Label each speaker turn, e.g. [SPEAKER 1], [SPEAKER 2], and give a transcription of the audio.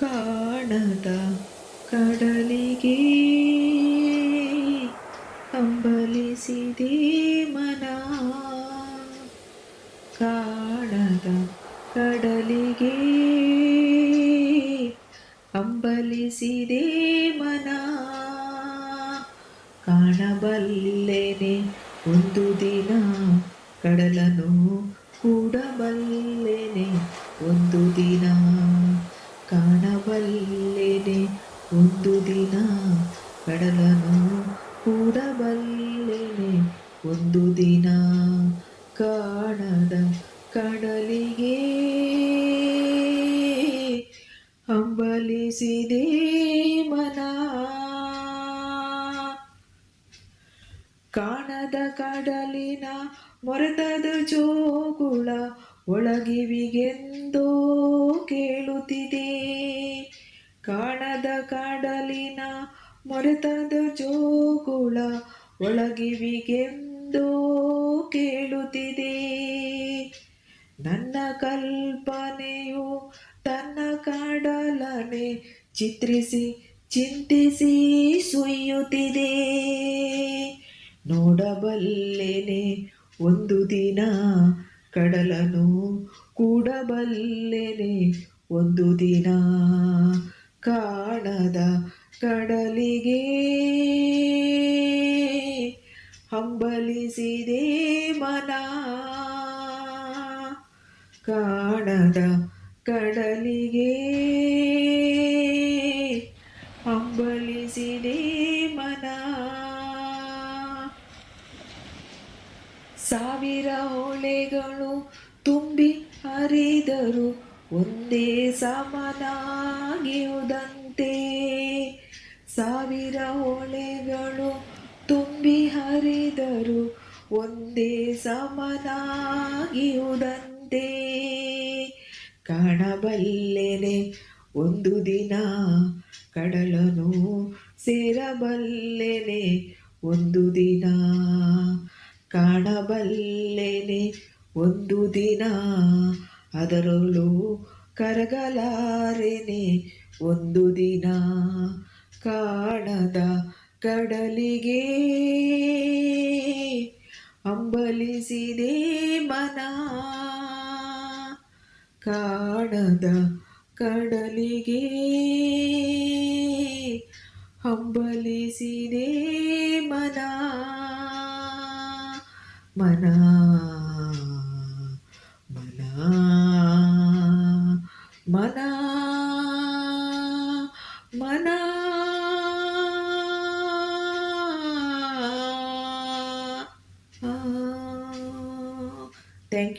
[SPEAKER 1] ಕಾಣದ ಕಡಲಿಗೆ ಕಂಬಲಿಸಿದೆ ಮನ. ಕಾಣದ ಕಡಲಿಗೆ ಕಂಬಲಿಸಿದೆ ಮನ. ಕಾಣಬಲ್ಲೆನೆ ಒಂದು ದಿನ ಕಡಲನು ಕೂಡಬಲ್ಲೆನೆ ಒಂದು ದಿನ ಕಡಲನು ಕೂಡಬಲ್ಲೆನೆ ಒಂದು ದಿನ ಕಾಣದ ಕಡಲಿಗೆ. ಹಂಬಲಿಸಿದೆ ಮನ. ಕಾಣದ ಕಡಲಿನ ಮೊರೆತದ ಜೋಗುಳ ಒಳಗಿವಿಗೆಂದೋ ಕೇಳುತ್ತಿದೆ. ಕಾಣದ ಕಡಲಿನ ಮೊರೆತದ ಜೋಗುಳ ಒಳಗಿವಿಗೆಂದೋ ಕೇಳುತ್ತಿದೆ. ನನ್ನ ಕಲ್ಪನೆಯು ತನ್ನ ಕಡಲನೆ ಚಿತ್ರಿಸಿ, ಚಿಂತಿಸಿ ಸುಯ್ಯುತ್ತಿದೆ. ನೋಡಬಲ್ಲೆನೆ ಒಂದು ದಿನ ಕಡಲನು ಕೂಡಬಲ್ಲೆನೆ ಒಂದು ದಿನ. ಕಾಣದ ಕಡಲಿಗೆ. ಹಂಬಲಿಸಿದೆ ಮನ. ಕಾಣದ ಕಡಲಿಗೆ. ಹಂಬಲಿಸಿದೆ ಮನ. ಸಾವಿರ ಹೊಳೆಗಳು ತುಂಬಿ ಹರಿದರು. ಒಂದೇ ಸಮನಾಗಿಯುವುದಂತೆ ಸಾವಿರ ಹೊಳೆಗಳು ತುಂಬಿ ಹರಿದರು ಒಂದೇ ಸಮನಾಗಿಯುವುದಂತೆ ಕಾಣಬಲ್ಲೆನೆ ಒಂದು ದಿನ, ಕಡಲನು ಸೇರಬಲ್ಲೆನೆ ಒಂದು ದಿನ. ಕಾಣಬಲ್ಲೆನೆ ಒಂದು ದಿನ ಅದರಲ್ಲೂ ಕರಗಲಾರೆನೆ ಒಂದು ದಿನ ಕಾಣದ ಕಡಲಿಗೆ. ಅಂಬಲಿಸಿದೆ ಮನ ಕಾಣದ ಕಡಲಿಗೆ. ಅಂಬಲಿಸಿದೆ ಮನ ಮನ ಮನ ಮನ. Thank you.